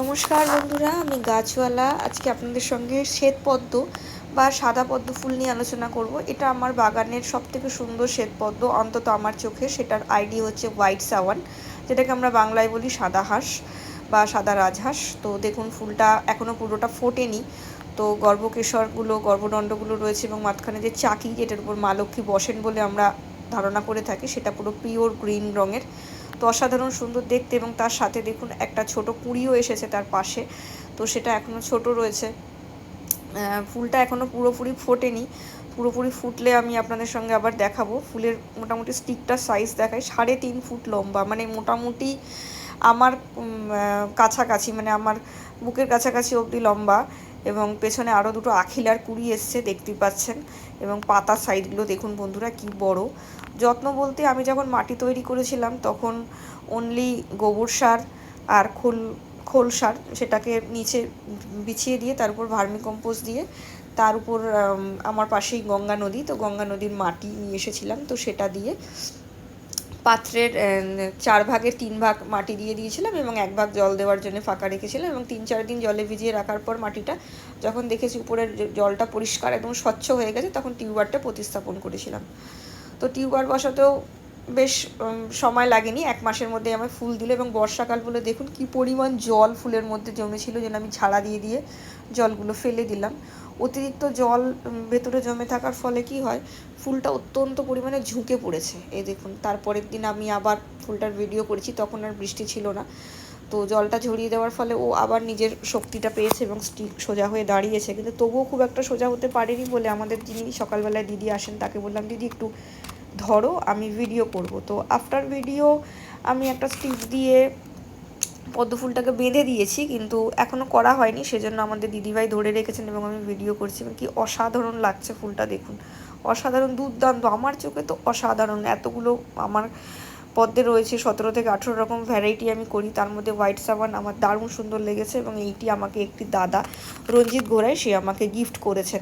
নমস্কার বন্ধুরা, আমি গাছওয়ালা। আজকে আপনাদের সঙ্গে শ্বেত পদ্ম বা সাদা পদ্ম ফুল নিয়ে আলোচনা করব। এটা আমার বাগানের সব থেকে সুন্দর শ্বেত পদ্ম, অন্তত আমার চোখে। সেটার আইডি হচ্ছে হোয়াইট সাওয়ান, যেটাকে আমরা বাংলায় বলি সাদা হাঁস বা সাদা রাজহাঁস। তো দেখুন, ফুলটা এখনও পুরোটা ফোটেনি। তো গর্ভকেশরগুলো, গর্ভদণ্ডগুলো রয়েছে এবং মাঝখানে যে চাকি, যেটার উপর মা লক্ষ্মী বসেন বলে আমরা ধারণা করে থাকি, সেটা পুরো পিওর গ্রিন রঙের। তো অসাধারণ সুন্দর দেখতে এবং তার সাথে দেখুন একটা ছোট কুড়িও এসেছে তার পাশে। তো সেটা এখনও ছোট রয়েছে। ফুলটা এখনও পুরোপুরি ফোটেনি। পুরোপুরি ফুটলে আমি আপনাদের সঙ্গে আবার দেখাবো। ফুলের মোটামুটি স্টিকটার সাইজ দেখায় সাড়ে তিন ফুট লম্বা। মানে মোটামুটি আমার কাছাকাছি মানে আমার বুকের কাছাকাছি অবধি লম্বা। এবং পেছনে আরও দুটো আখিলার কুড়ি এসছে, দেখতেই পাচ্ছেন। এবং পাতার সাইডগুলো দেখুন বন্ধুরা, কি বড়। যত্ন বলতে আমি যখন মাটি তৈরি করেছিলাম, তখন অনলি গোবর সার আর খোল খোল সার সেটাকে নিচে বিছিয়ে দিয়ে তার উপর ভার্মি দিয়ে তার উপর আমার পাশেই গঙ্গা নদী। তো গঙ্গা নদীর মাটি নিয়ে এসেছিলাম, তো সেটা দিয়ে পাত্রের চার ভাগের তিন ভাগ মাটি দিয়ে দিয়েছিলাম এবং এক ভাগ জল দেওয়ার জন্য ফাঁকা রেখেছিলাম এবং তিন চার দিন জলে ভিজিয়ে রাখার পর মাটিটা যখন দেখেছি উপরের জলটা পরিষ্কার একদম স্বচ্ছ হয়ে গেছে, তখন টিউবারটা প্রতিস্থাপন করেছিলাম। তো টিউবার বসাতেও বেশ সময় লাগেনি। এক মাসের মধ্যে আমার ফুল দিল এবং বর্ষাকাল বলে দেখুন কি পরিমাণ জল ফুলের মধ্যে জমেছিল যেন আমি ঝাড়া দিয়ে দিয়ে জলগুলো ফেলে দিলাম। অতিরিক্ত জল ভেতরে জমে থাকার ফলে কি হয়, ফুলটা অত্যন্ত পরিমাণে ঝুঁকে পড়েছে। এই দেখুন, তারপরের দিন আমি আবার ফুলটার ভিডিও করেছি, তখন আর বৃষ্টি ছিল না। তো জলটা ঝরিয়ে দেওয়ার ফলে ও আবার নিজের শক্তিটা পেয়েছে এবং স্টিক সোজা হয়ে দাঁড়িয়েছে। কিন্তু তবুও খুব একটা সোজা হতে পারেনি বলে আমাদের যিনি সকালবেলায় দিদি আসেন, তাকে বললাম, দিদি, একটু ধরো আমি ভিডিও করব। তো আফটার ভিডিও আমি একটা স্টিচ দিয়ে পদ্ম ফুলটাকে বেঁধে দিয়েছি, কিন্তু এখনও করা হয়নি, সেজন্য আমাদের দিদিভাই ধরে রেখেছেন এবং আমি ভিডিও করছি। এবং কি অসাধারণ লাগছে ফুলটা দেখুন। অসাধারণ, দুর্দান্ত। আমার চোখে তো অসাধারণ। এতগুলো আমার পদ্মে রয়েছে, সতেরো থেকে আঠেরো রকম ভ্যারাইটি আমি করি। তার মধ্যে হোয়াইট সাবান আমার দারুণ সুন্দর লেগেছে এবং এইটি আমাকে একটি দাদা রঞ্জিত ঘোড়ায় সে আমাকে গিফট করেছেন।